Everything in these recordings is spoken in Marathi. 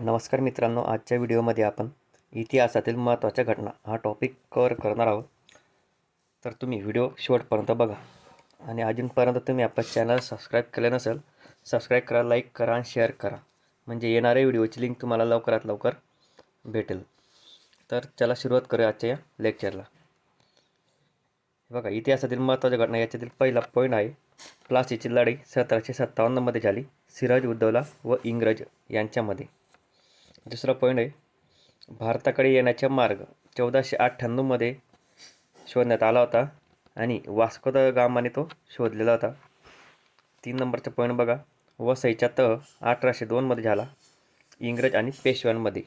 नमस्कार मित्रांनो आजच्या व्हिडिओमध्ये आपण इतिहासातील महत्त्वाच्या घटना हा टॉपिक कवर करणार आहोत. तर तुम्ही व्हिडिओ शेवटपर्यंत बघा. आणि अजूनपर्यंत तुम्ही आपलं चॅनल सबस्क्राईब केलं नसेल सबस्क्राईब करा लाईक करा आणि शेअर करा. म्हणजे येणाऱ्या व्हिडिओची लिंक तुम्हाला लवकरात लवकर भेटेल. तर चला सुरुवात करूया आजच्या या लेक्चरला बघा इतिहासातील महत्त्वाच्या घटना याच्यातील पहिला पॉईंट आहे. प्लासीची लढाई सतराशे सत्तावन्नमध्ये झाली. सिराज उद्दौला व इंग्रज यांच्यामध्ये. दुसरा पॉईंट आहे. भारताकडे येण्याचा मार्ग चौदाशे अठ्ठ्याण्णवमध्ये शोधण्यात आला होता आणि वास्को द गामाने तो शोधलेला होता. तीन नंबरचा पॉईंट बघा. वसईचा तह अठराशे दोनमध्ये झाला. इंग्रज आणि पेशव्यांमध्ये.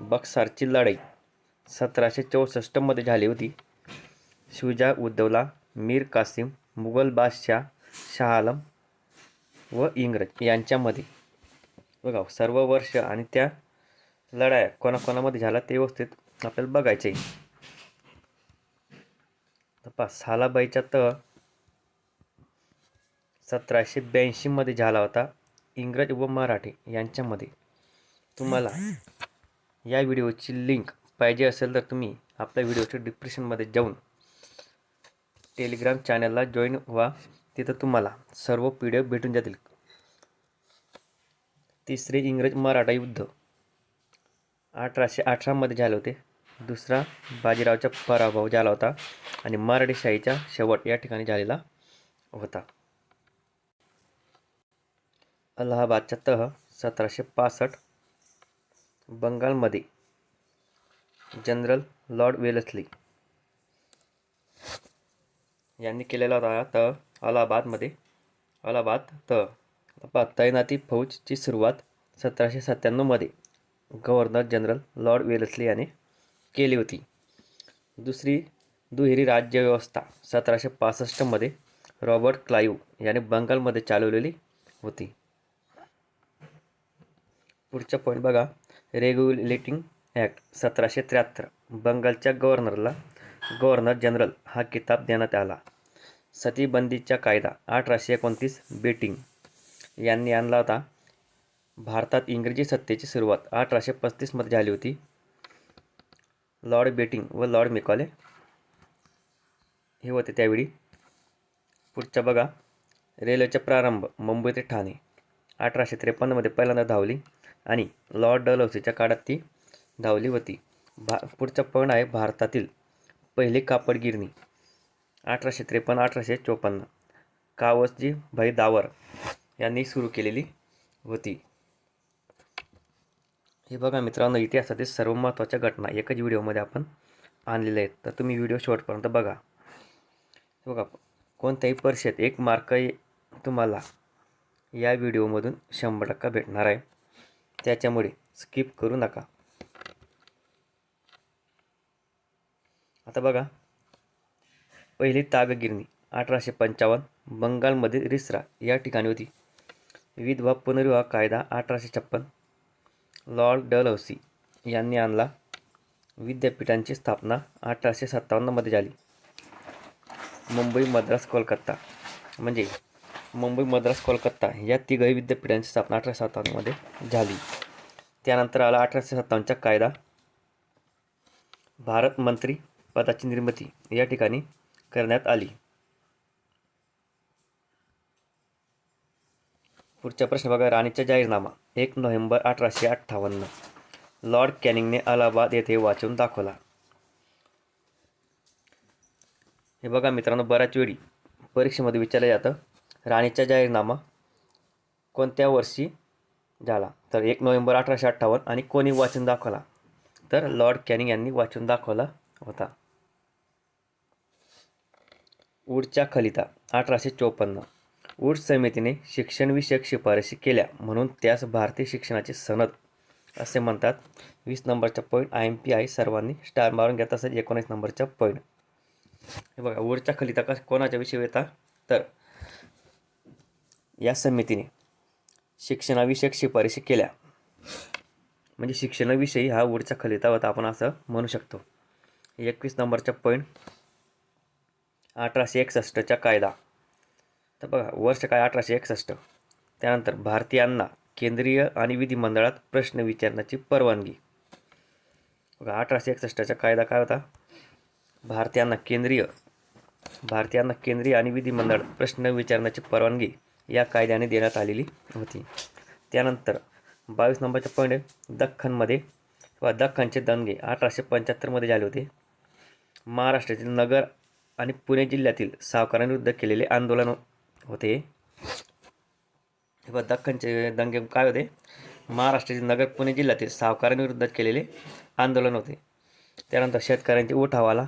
बक्सारची लढाई सतराशे चौसष्टमध्ये झाली होती. शुजा उद्धवला मीर कासिम मुघल बादशाह शाह आलम व इंग्रज यांच्यामध्ये. बघा सर्व वर्ष आणि त्या लढाया कोणाकोणामध्ये झाला ते व्यवस्थित आपल्याला बघायचे पहा सालाबाईचा तह सतराशे ब्याऐंशीमध्ये झाला होता इंग्रज व मराठी यांच्यामध्ये. तुम्हाला या व्हिडिओची लिंक पाहिजे असेल तर तुम्ही आपल्या व्हिडिओच्या डिस्क्रिप्शनमध्ये जाऊन टेलिग्राम चॅनलला जॉईन व्हा. तिथं तुम्हाला सर्व पी डी एफ भेटून जातील. तिसरे इंग्रज मराठा युद्ध. अठराशे अठरामध्ये झाले होते. दुसरा बाजीरावचा पराभव झाला होता आणि मराठेशाहीचा शेवट या ठिकाणी झालेला होता. अलाहाबादचा तह सतराशे पासष्ट बंगालमध्ये जनरल लॉर्ड वेलस्ली यांनी केलेला होता तह अलाहाबादमध्ये. अलाहाबाद तह. पहा तैनाती फौजची सुरुवात सतराशे सत्त्याण्णवमध्ये गव्हर्नर जनरल लॉर्ड वेलसली याने केली होती. दुसरी दुहेरी राज्यव्यवस्था सतराशे पासष्टमध्ये रॉबर्ट क्लाईव्ह याने बंगालमध्ये चालवलेली होती. पुढचा पॉईंट बघा. रेग्युलेटिंग ॲक्ट सतराशे त्र्याहत्तर. बंगालच्या गव्हर्नरला गव्हर्नर जनरल हा किताब देण्यात आला. सतीबंदीचा कायदा अठराशे एकोणतीस. बेटिंग. यांनी आणला होता. भारतात इंग्रजी सत्तेची सुरुवात अठराशे पस्तीसमध्ये झाली होती. लॉर्ड बेटिंग व लॉर्ड मेकॉले हे होते त्यावेळी. पुढचा बघा. रेल्वेचा प्रारंभ मुंबई ते ठाणे. अठराशे त्रेपन्नमध्ये पहिल्यांदा धावली आणि लॉर्ड डलहौसीच्या काळात ती धावली होती. भा पुढचा पण आहे भारतातील पहिली कापड गिरणी अठराशे त्रेपन्न अठराशे चोपन्न. कावसजी भाई दावर यांनी सुरू केलेली होती. हे बघा मित्रांनो इतिहासातील सर्व महत्त्वाच्या घटना एकच व्हिडिओमध्ये आपण आणलेल्या आहेत. तर तुम्ही व्हिडिओ शेवटपर्यंत बघा. हे बघा कोणत्याही परीक्षेत एक मार्क तुम्हाला या व्हिडिओमधून शंभर टक्का भेटणार आहे. त्याच्यामुळे स्किप करू नका. आता बघा पहिली तागगिरणी अठराशे पंचावन्न बंगालमधील रिसरा या ठिकाणी होती. विधवा पुनर्विवाह कायदा अठराशे छप्पन. लॉर्ड डलहौसी यांनी आणला. विद्यापीठांची स्थापना अठराशे सत्तावन्नमध्ये झाली. मुंबई मद्रास कोलकाता म्हणजे मुंबई मद्रास कोलकाता या तिघही विद्यापीठांची स्थापना अठराशे सत्तावन्नमध्ये झाली. त्यानंतर आला अठराशे सत्तावन्नचा कायदा. भारत मंत्री पदाची निर्मिती या ठिकाणी करण्यात आली. पुढचा प्रश्न बघा राणीचा जाहीरनामा एक नोव्हेंबर अठराशे अठ्ठावन्न. लॉर्ड कॅनिंगने अलाहाबाद येथे वाचून दाखवला. हे बघा मित्रांनो बऱ्याच वेळी परीक्षेमध्ये विचारलं जातं राणीचा जाहीरनामा कोणत्या वर्षी झाला? तर एक नोव्हेंबर अठराशे अठ्ठावन्न आणि कोणी वाचून दाखवला? तर लॉर्ड कॅनिंग यांनी वाचून दाखवला होता. उडच्या खलिता अठराशे चोपन्न. वूड समितीने शिक्षणविषयक शिफारशी केल्या म्हणून त्यास भारतीय शिक्षणाची सनद असे म्हणतात. वीस नंबरचा point I M P I सर्वांनी स्टार मारून घेत असेल एकोणीस नंबरचा पॉईंट हे बघा वूडच्या खाली कस कोणाच्या विषयी येतात? तर या समितीने शिक्षणाविषयक शिफारशी केल्या. म्हणजे शिक्षणाविषयी हा वूडचा खलिता होता आपण असं म्हणू शकतो. एकवीस नंबरचा पॉईंट अठराशे एकसष्टचा कायदा. तर बघा वर्ष काय अठराशे एकसष्ट. त्यानंतर भारतीयांना केंद्रीय आणि विधिमंडळात प्रश्न विचारण्याची परवानगी. बघा अठराशे एकसष्टचा कायदा काय होता? भारतीयांना केंद्रीय भारतीयांना केंद्रीय आणि विधिमंडळ प्रश्न विचारण्याची परवानगी या कायद्याने देण्यात आलेली होती. त्यानंतर बावीस नंबरचा पॉईंट आहे दख्खनमध्ये. किंवा दख्खनचे दंगे अठराशे पंच्याहत्तरमध्ये झाले होते. महाराष्ट्रातील नगर आणि पुणे जिल्ह्यातील सावकारांविरुद्ध केलेले आंदोलन होते. किंवा दख्खनचे दंगे काय होते? महाराष्ट्राचे नगर पुणे जिल्ह्यातील सावकारांविरुद्ध केलेले आंदोलन होते. त्यानंतर शेतकऱ्यांचे उठाव आला.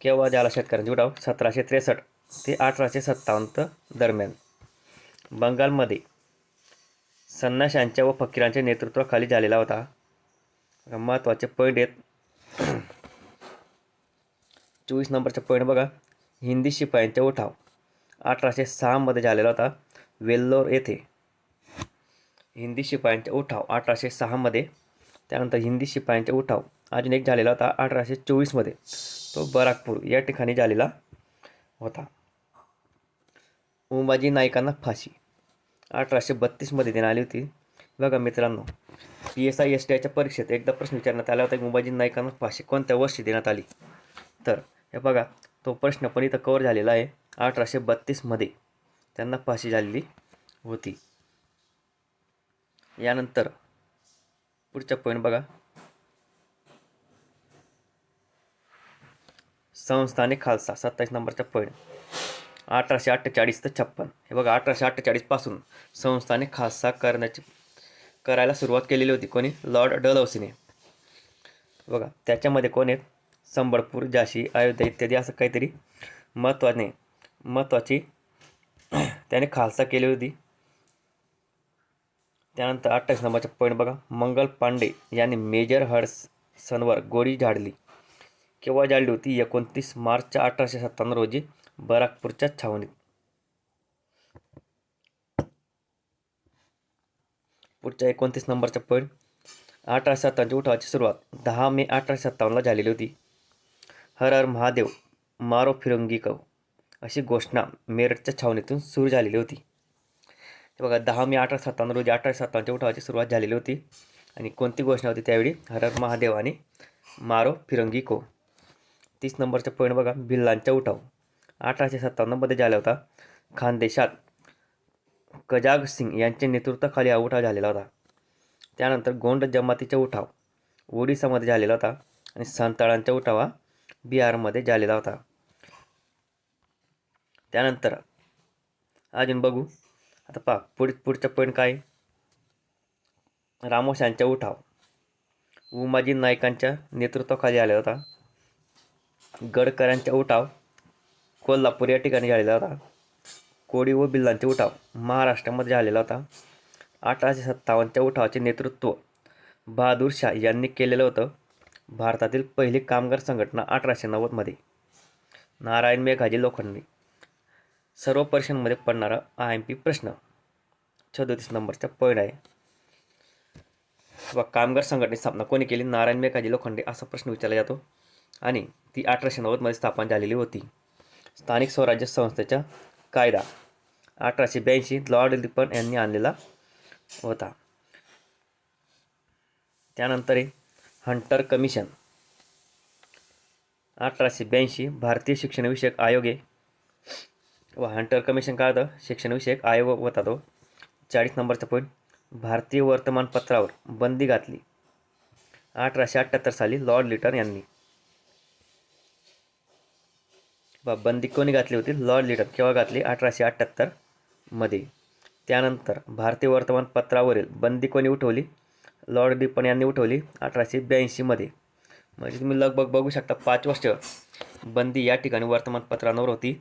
केव्हा झाला शेतकऱ्यांचे उठाव? सतराशे त्रेसष्ट ते अठराशे सत्तावन्न दरम्यान. बंगालमध्ये संन्याशांच्या व फकीरांच्या नेतृत्वाखाली झालेला होता. महत्त्वाचे पॉईंट आहेत. चोवीस नंबरचा पॉईंट बघा. हिंदी शिपायांचा उठाव. अठराशे सहामध्ये झालेला होता. वेल्लोर येथे. हिंदी शिपायांचे उठाव अठराशे सहामध्ये त्यानंतर हिंदी शिपायांचे उठाव अजून एक झालेला होता अठराशे चोवीसमध्ये तो बराकपूर या ठिकाणी झालेला होता. उमाजी नायकांना फाशी. अठराशे बत्तीसमध्ये देण्यात आली होती. बघा मित्रांनो P S I S T आयच्या परीक्षेत एकदा प्रश्न विचारण्यात आला होता की उमाजी नायकांना फाशी कोणत्या वर्षी देण्यात आली? तर हे बघा तो प्रश्न पण इथं कवर झालेला आहे. अठराशे बत्तीसमध्ये त्यांना फाशी झालेली होती. यानंतर पुढचा पॉईंट बघा. संस्थाने खालसा सत्तावीस नंबरचा पॉईंट अठराशे अठ्ठेचाळीस ते छप्पन. हे बघा अठराशे अठ्ठेचाळीसपासून संस्थाने खालसा करण्याची करायला सुरुवात केलेली होती. कोणी? लॉर्ड डलहौसीने. बघा त्याच्यामध्ये कोण आहेत? संबळपूर झाशी अयोध्या इत्यादी असं काहीतरी महत्त्वाने महत्त्वाची त्याने खालसा केली होती. त्यानंतर अठ्ठावीस नंबरचा पॉईंट बघा. मंगल पांडे यांनी मेजर हडसनवर गोळी झाडली. केव्हा झाडली होती? एकोणतीस मार्च अठराशे सत्त्याण्णव रोजी बराकपूरच्या छावणीत. पुढच्या एकोणतीस नंबरचा पॉईंट अठराशे सत्तावन्नच्या उठावाची सुरुवात. दहा मे अठराशे सत्तावन्नला झालेली होती. हर हर महादेव मारो फिरंगी कव. अशी घोषणा मेरठच्या छावणीतून सुरू झालेली होती. बघा दहा मे अठरा सत्तावन्न रोजी अठराशे सत्तावन्नच्या उठावाची सुरुवात झालेली होती आणि कोणती घोषणा होती त्यावेळी? हर महादेवाने महादेव आणि मारो फिरंगी को. तीस नंबरचा पॉईंट बघा भिल्लांचा उठाव. अठराशे सत्तावन्नमध्ये झाला होता खानदेशात. कजाग सिंग यांच्या नेतृत्वाखाली हा उठाव झालेला होता. त्यानंतर गोंड जमातीचा उठाव. ओडिसामध्ये झालेला होता आणि संताळांचा उठाव हा बिहारमध्ये झालेला होता. त्यानंतर अजून बघू. आता पहा पुढ पुढचा पॉईंट काय? रामोशांचा उठाव. उमाजी नाईकांच्या नेतृत्वाखाली आला होता. गडकरांचा उठाव. कोल्हापूर या ठिकाणी झालेला होता. कोळी व बिल्लांचा उठाव. महाराष्ट्रामध्ये झालेला होता. अठराशे सत्तावन्नच्या उठावाचे नेतृत्व बहादूर शाह यांनी केलेलं होतं. भारतातील पहिली कामगार संघटना अठराशे नव्वदमध्ये. नारायण मेघाजी लोखंडे. सर्व परीक्षांमध्ये पडणारा आय एम पी प्रश्न. सदोतीस नंबरचा पॉईंट आहे. व कामगार संघटनेची स्थापना कोणी केली? नारायण मेकाजी लोखंडे असा प्रश्न विचारला जातो. आणि ती अठराशे नव्वदमध्ये स्थापन झालेली होती. स्थानिक स्वराज्य संस्थेचा कायदा अठराशे ब्याऐंशी लॉर्ड लिपन यांनी आणलेला होता. त्यानंतर हंटर कमिशन. अठराशे ब्याऐंशी भारतीय शिक्षणविषयक आयोगे व हंटर कमिशन काय होतं शिक्षणविषयक आयोग होता तो चाळीस नंबरचा पॉईंट भारतीय वर्तमानपत्रावर बंदी घातली. अठराशे अठ्ठ्याहत्तर साली लॉर्ड लिटन यांनी. बा बंदी कोणी घातली होती? Lord Lytton. केव्हा घातली? अठराशे अठ्ठ्याहत्तरमध्ये त्यानंतर भारतीय वर्तमानपत्रावरील बंदी कोणी उठवली? लॉर्ड डिपन यांनी उठवली अठराशे ब्याऐंशीमध्ये म्हणजे तुम्ही लगभग बघू शकता पाच वर्ष बंदी या ठिकाणी वर्तमानपत्रांवर होती.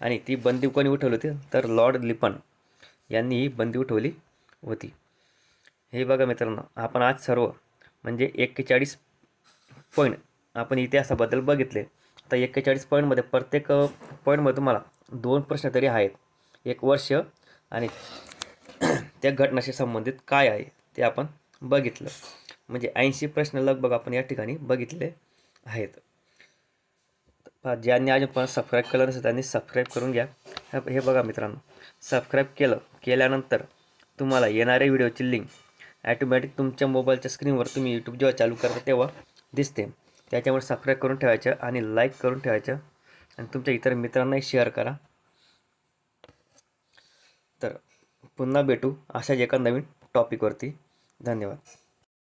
आणि ती बंदी कोणी उठवली होती? तर लॉर्ड लिपन यांनी ही बंदी उठवली होती. हे बघा मित्रांनो आपण आज सर्व म्हणजे एक्केचाळीस पॉईंट आपण इतिहासाबद्दल बघितले. आता एक्केचाळीस पॉईंटमध्ये प्रत्येक पॉईंटमध्ये तुम्हाला दोन प्रश्न तरी आहेत. एक वर्ष आणि त्या घटनाशी संबंधित काय आहे ते आपण बघितलं. म्हणजे ऐंशी प्रश्न लगभग आपण या ठिकाणी बघितले आहेत. ज्यांनी अजून पण सबस्क्राईब केलं नसेल त्यांनी सबस्क्राईब करून घ्या. हे हे बघा मित्रांनो सबस्क्राईब केलं केल्यानंतर तुम्हाला येणाऱ्या व्हिडिओची लिंक ॲटोमॅटिक तुमच्या मोबाईलच्या स्क्रीनवर तुम्ही यूट्यूब जेव्हा चालू करता तेव्हा दिसते. त्याच्यामुळे सबस्क्राईब करून ठेवायचं आणि लाईक करून ठेवायचं आणि तुमच्या इतर मित्रांनाही शेअर करा. तर पुन्हा भेटू अशाच एका नवीन टॉपिकवरती धन्यवाद.